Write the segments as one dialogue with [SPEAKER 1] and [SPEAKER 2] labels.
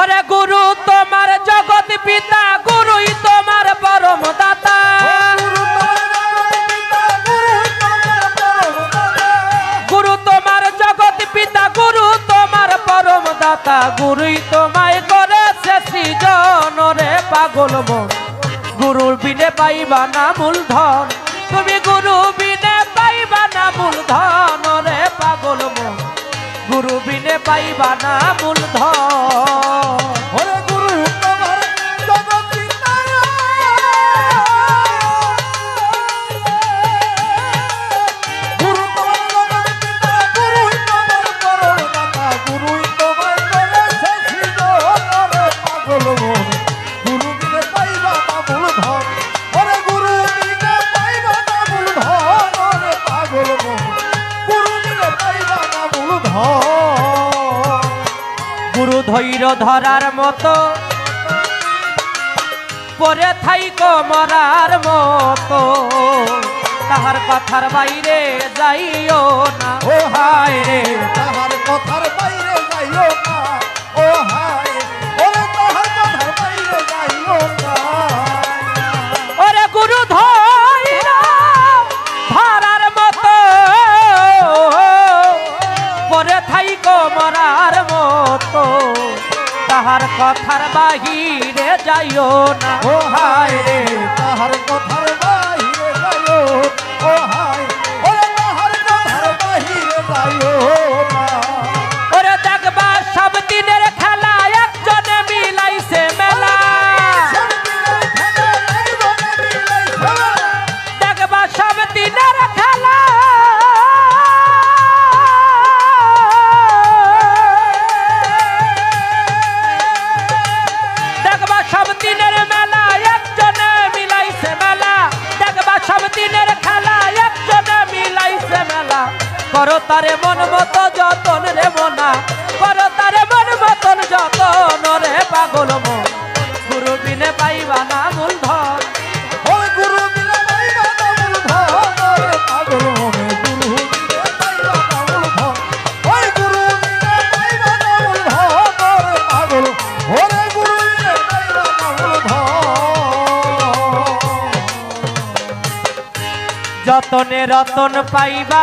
[SPEAKER 1] ওরে গুরু, তোমার জগৎ পিতা, গুরুই তোমার পরম দাতা গুরু তোমার জগৎ পিতা, গুরু তোমার পরম দাতা গুরুই তোমায় করেছে সৃজন রে পাগল মন। গুরুর বিনে পাইবা না মূলধন তুমি গুরু বিনে পাইবা না মূলধন রে পাগল মন। গুরু বিনে পাইবা না মূলধন। ধৈর্য ধরার মতো, পরে থাইক মরার মতো। তাহার কথার বাইরে যাইও না।
[SPEAKER 2] ও হায় রে, তাহার কথার বাইরে যাইও না। ও হায় ওরে তাহার কথার বাইরে যাইও না।
[SPEAKER 1] বাহিরে যাইও না।
[SPEAKER 2] ও হায় রে তাহার কথার
[SPEAKER 1] করো তারে মন মতো যতন রে মনা। করো তারে মন মতন যতন রে পাগল মন গুরু বিনে পাইবা না মূলধন। যতনে রতন পাইবা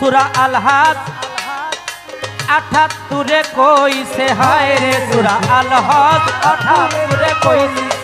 [SPEAKER 1] সুরা আলহাদ। আঠাত্তরে কইছে হায় রে সুরা আলহাদ আঠাত্তরে কইছে।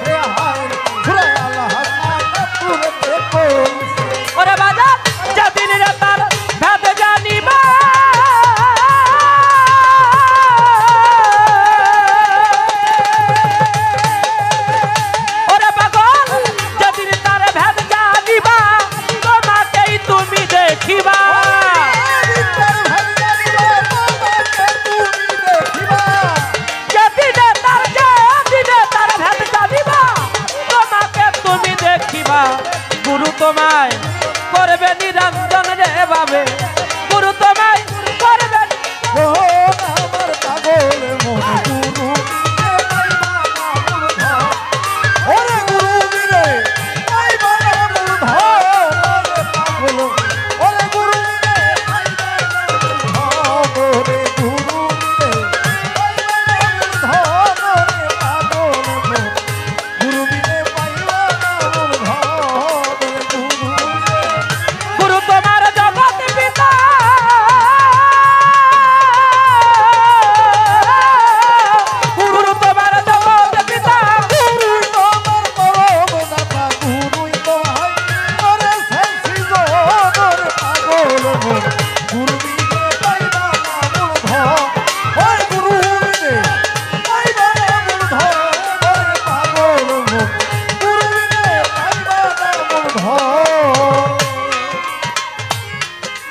[SPEAKER 1] গুরু তোমায় করবে নিরঞ্জন রে বাবে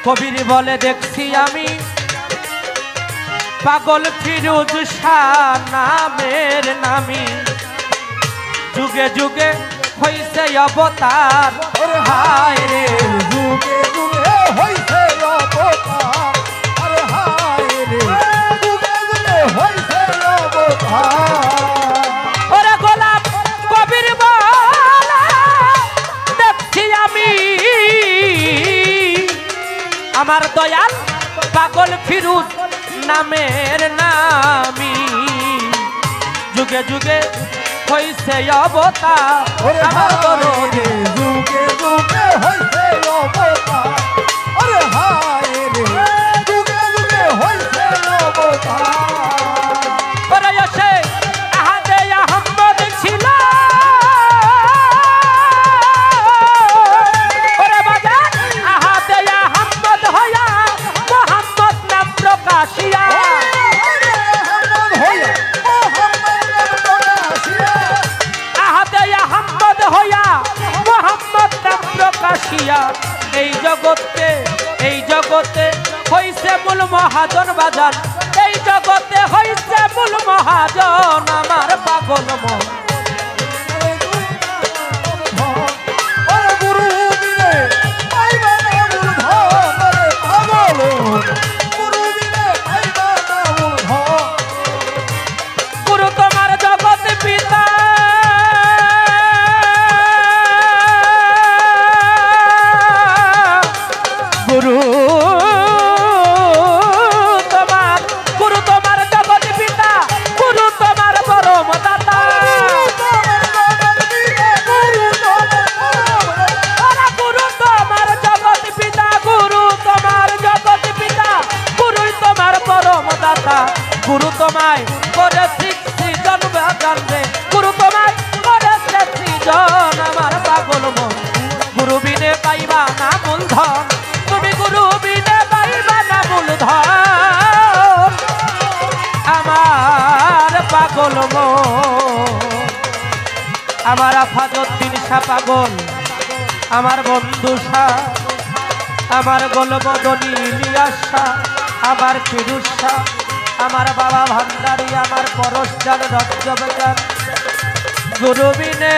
[SPEAKER 1] কবির বলে, দেখছি আমি পাগল ফিরুজ শাহ নামের নামি। যুগে যুগে হইছে অবতার। হায় রে,
[SPEAKER 2] যুগে যুগে
[SPEAKER 1] আমার দয়াল পাগল ফিরুজ নামের নামি। যুগে যুগে হইছে
[SPEAKER 2] অবতা
[SPEAKER 1] আমার দরদে। হইয়া মোহাম্মদ নাম প্রকাশিয়া। এই জগতে এই জগতে হইছে মূল মহাজন বাজার। এই জগতে হইছে মূল মহাজন আমার পাগল মন। পাগল গুরু বিনে পাইবা না মূলধন। তুমি গুরু বিনে পাইবা না মূলধন। আমার পাগল মন আমার আফাজুদ্দিন শাহ পাগল। আমার বন্ধু শাহ। আমার গোলবদনী ইলিয়াস আমার শাহ। আমার বাবা ভান্ডারী, আমার পরশজান রজ্জবজান গুরুবিনে